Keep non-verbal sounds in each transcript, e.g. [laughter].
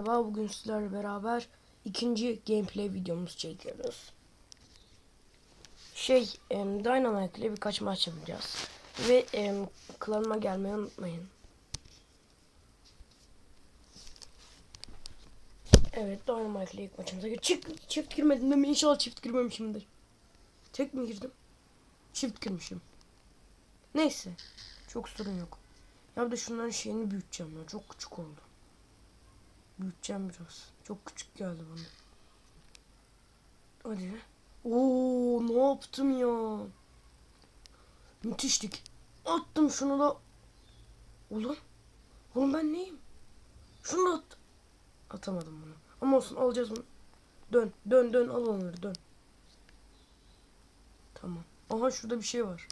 Merhaba bugün sizlerle beraber ikinci gameplay videomuzu çekiyoruz. Şey, em, Dynamite ile birkaç maç yapacağız. Ve em, klanıma gelmeyi unutmayın. Evet, Dynamite ile ilk maçımıza gir. Çık, çift girmedim değil mi? İnşallah çift girmemişimdir. Tek mi girdim? Çift girmişim. Neyse, çok sorun yok. Ya de şunların şeyini büyüteceğim ya. Çok küçük oldu. Büyüteceğim biraz. Çok küçük geldi bana. Hadi. Oo ne yaptım ya? Müthişlik. Attım şunu da. Oğlum. Oğlum ben neyim? Şunu da at. Atamadım bunu. Ama olsun alacağız bunu. Dön dön dön al onları dön. Tamam. Aha şurada bir şey var.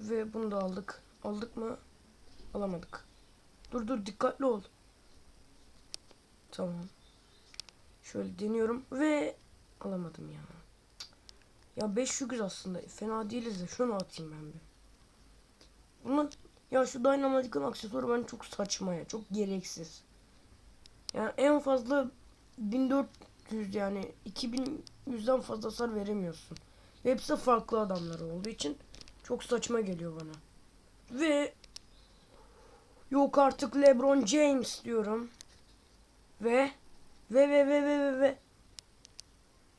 Ve bunu da aldık. Aldık mı? Alamadık. Dur dur dikkatli ol. Tamam. Şöyle deniyorum ve alamadım ya. Ya 500 aslında. Fena değiliz de şunu atayım ben bir. Bunun ya şu Dynamite'ın aksesuarı ben çok saçma ya. Çok gereksiz. Yani en fazla 1400 yani 2100'den fazla hasar veremiyorsun. Ve hepsi farklı adamlar olduğu için çok saçma geliyor bana. Ve yok artık LeBron James diyorum. Ve ve ve ve ve ve ve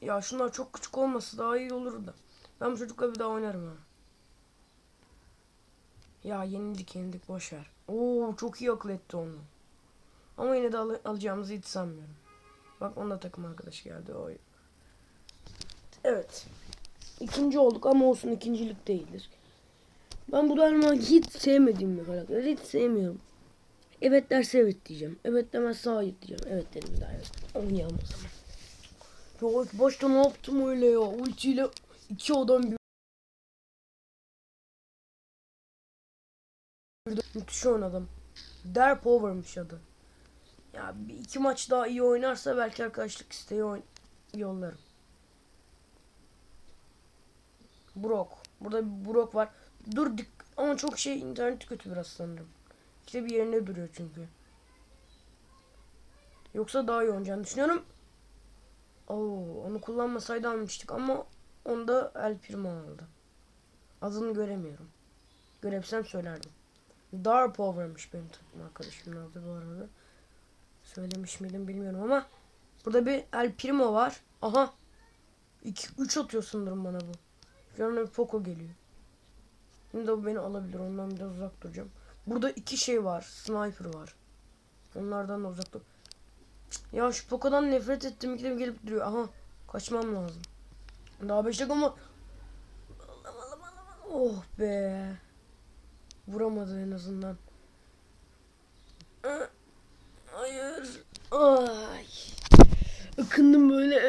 ya şunlar çok küçük olması daha iyi olur da. Ben bu çocukla bir daha oynarım ha. Ya yenildik yenildik boş ver. Oo çok iyi akıl etti onu. Ama yine de al alacağımızı hiç sanmıyorum. Bak onda takım arkadaşı geldi o. Evet. İkinci olduk ama olsun ikincilik değildir. Ben bu Dynamite'ı hiç sevmediğim bir karakter. Hiç sevmiyorum. Evet derse evet diyeceğim. Evet demezse hayır diyeceğim. Evet dedim daha evet. Oynayalım o zaman. Ya ilk başta ne yaptım öyle ya? Ultiyle iki adam bir... Müthiş oynadım. Der Power'mış adı. Ya bir iki maç daha iyi oynarsa belki arkadaşlık isteği yollarım. Brock. Burada bir Brock var. Dur dik ama çok şey internet kötü biraz sanırım. İşte bir yerinde duruyor çünkü. Yoksa daha iyi oynayacağını düşünüyorum. Oo, onu kullanmasaydı almıştık ama onda El Primo aldı. Adını göremiyorum. Görebilsem söylerdim. Dar Power'mış benim takım arkadaşımın adı bu arada. Söylemiş miydim bilmiyorum ama burada bir El Primo var. Aha. 2 3 atıyor sanırım bana bu. An bir Poco geliyor. Şimdi de bu beni alabilir. Ondan biraz uzak duracağım. Burada iki şey var. Sniper var. Onlardan da uzak dur. Ya şu Poco'dan nefret ettim. Gidip gelip duruyor. Aha. Kaçmam lazım. Daha 5 dakika ama. Oh be. Vuramadı en azından. Hayır. Ay. Akındım böyle.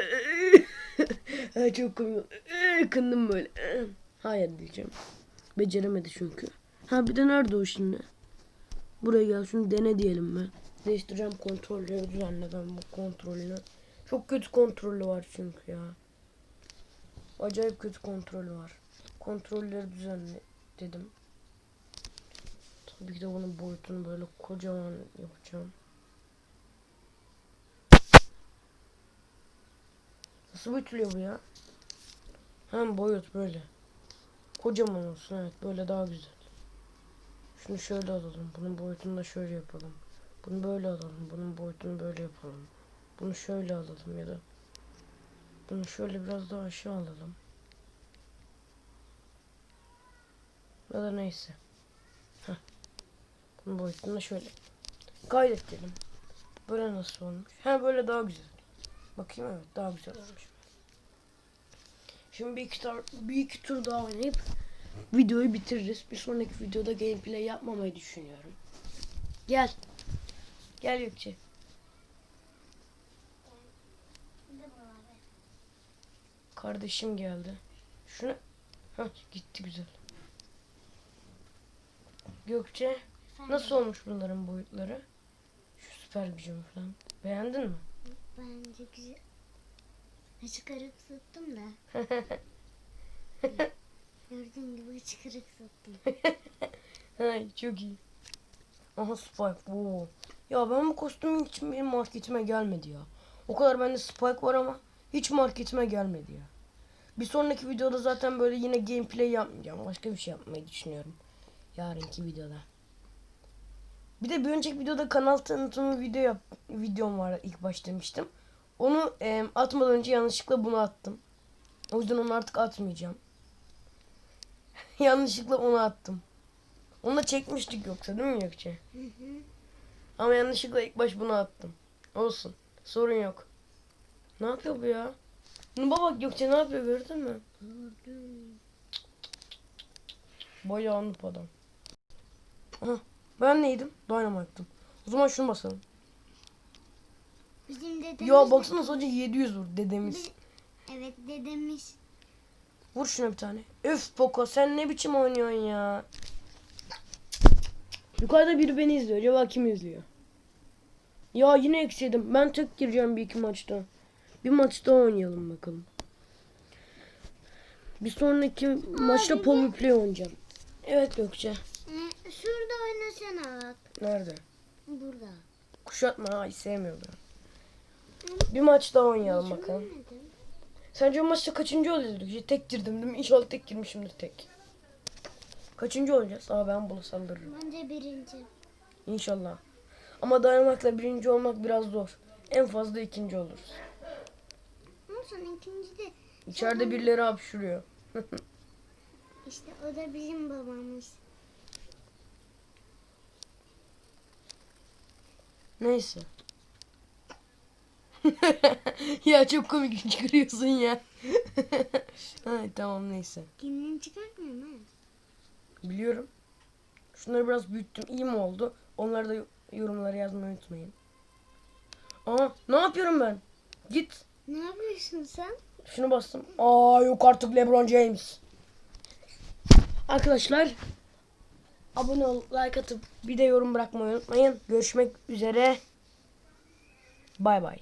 [laughs] Çok komik. Akındım böyle. Hayır diyeceğim. Beceremedi çünkü. Ha bir de nerede o şimdi? Buraya gel şunu dene diyelim ben. Değiştireceğim kontrolleri düzenledim bu kontrolünü. Çok kötü kontrolü var çünkü ya. Acayip kötü kontrolü var. Kontrolleri düzenle dedim. Tabii ki de bunun boyutunu böyle kocaman yapacağım. Nasıl büyütülüyor bu ya? Hem boyut böyle. Kocaman olsun evet böyle daha güzel. Şunu şöyle alalım. Bunun boyutunu da şöyle yapalım. Bunu böyle alalım. Bunun boyutunu böyle yapalım. Bunu şöyle alalım ya da bunu şöyle biraz daha aşağı alalım. Ya da neyse. Heh. Bunun boyutunu da şöyle. Gayret dedim. Böyle nasıl olmuş? Ha böyle daha güzel. Bakayım evet daha güzel olmuş. Şimdi bir iki, bir iki tur daha oynayıp videoyu bitiririz. Bir sonraki videoda gameplay yapmamayı düşünüyorum. Gel. Gel Gökçe. Kardeşim geldi. Şunu Hah, gitti güzel. Gökçe nasıl olmuş bunların boyutları? Şu süper gücüm falan. Beğendin mi? Bence güzel. Çıkarıp sıktım da. [laughs] Gördüğün gibi çıkarıp sıktım. Ay [laughs] çok iyi. Aha Spike. Oo. Ya ben bu kostüm hiç benim marketime gelmedi ya. O kadar bende Spike var ama hiç marketime gelmedi ya. Bir sonraki videoda zaten böyle yine gameplay yapmayacağım. Başka bir şey yapmayı düşünüyorum. Yarınki videoda. Bir de bir önceki videoda kanal tanıtımı video yap videom var ilk baş demiştim. Onu em, atmadan önce yanlışlıkla bunu attım. O yüzden onu artık atmayacağım. [laughs] yanlışlıkla onu attım. Onu da çekmiştik yoksa değil mi Gökçe? Hı hı. Ama yanlışlıkla ilk baş bunu attım. Olsun. Sorun yok. Ne yapıyor bu ya? Nuba bak Gökçe ne yapıyor gördün mü? Gördüm. Bayağı noob adam. Aha, ben neydim? Dynamite'dım. O zaman şunu basalım. Bizim dedemiz Ya baksana sadece 700 vur dedemiz. Evet dedemiz. Vur şuna bir tane. Öf Poco sen ne biçim oynuyorsun ya? Yukarıda biri beni izliyor. Acaba kim izliyor? Ya yine eksidim. Ben tek gireceğim bir iki maçta. Bir maçta oynayalım bakalım. Bir sonraki maçta Power Play oynayacağım. Evet Gökçe. Ee, şurada oynasana bak. Nerede? Burada. Kuşatma. Ay sevmiyorum ben. Bir maç daha oynayalım bakalım. Görmedim. Sence maçta kaçıncı olacağız? Gökçe? Tek girdim değil mi? İnşallah tek girmişimdir tek. Kaçıncı olacağız? Aa ben bunu saldırırım. Bence birinci. İnşallah. Ama dayanmakla birinci olmak biraz zor. En fazla ikinci oluruz. Olsun ikinci de İçeride birileri hapşuruyor. [laughs] işte o da bizim babamız. Neyse. [laughs] ya çok komik [laughs] çıkarıyorsun ya. [laughs] Ay tamam neyse. Kimliğini çıkartmıyor mu? Biliyorum. Şunları biraz büyüttüm. İyi mi oldu? Onları da yorumlara yazmayı unutmayın. Aa ne yapıyorum ben? Git. Ne yapıyorsun sen? Şunu bastım. Aa yok artık LeBron James. Arkadaşlar abone ol, like atıp bir de yorum bırakmayı unutmayın. Görüşmek üzere. Bay bay.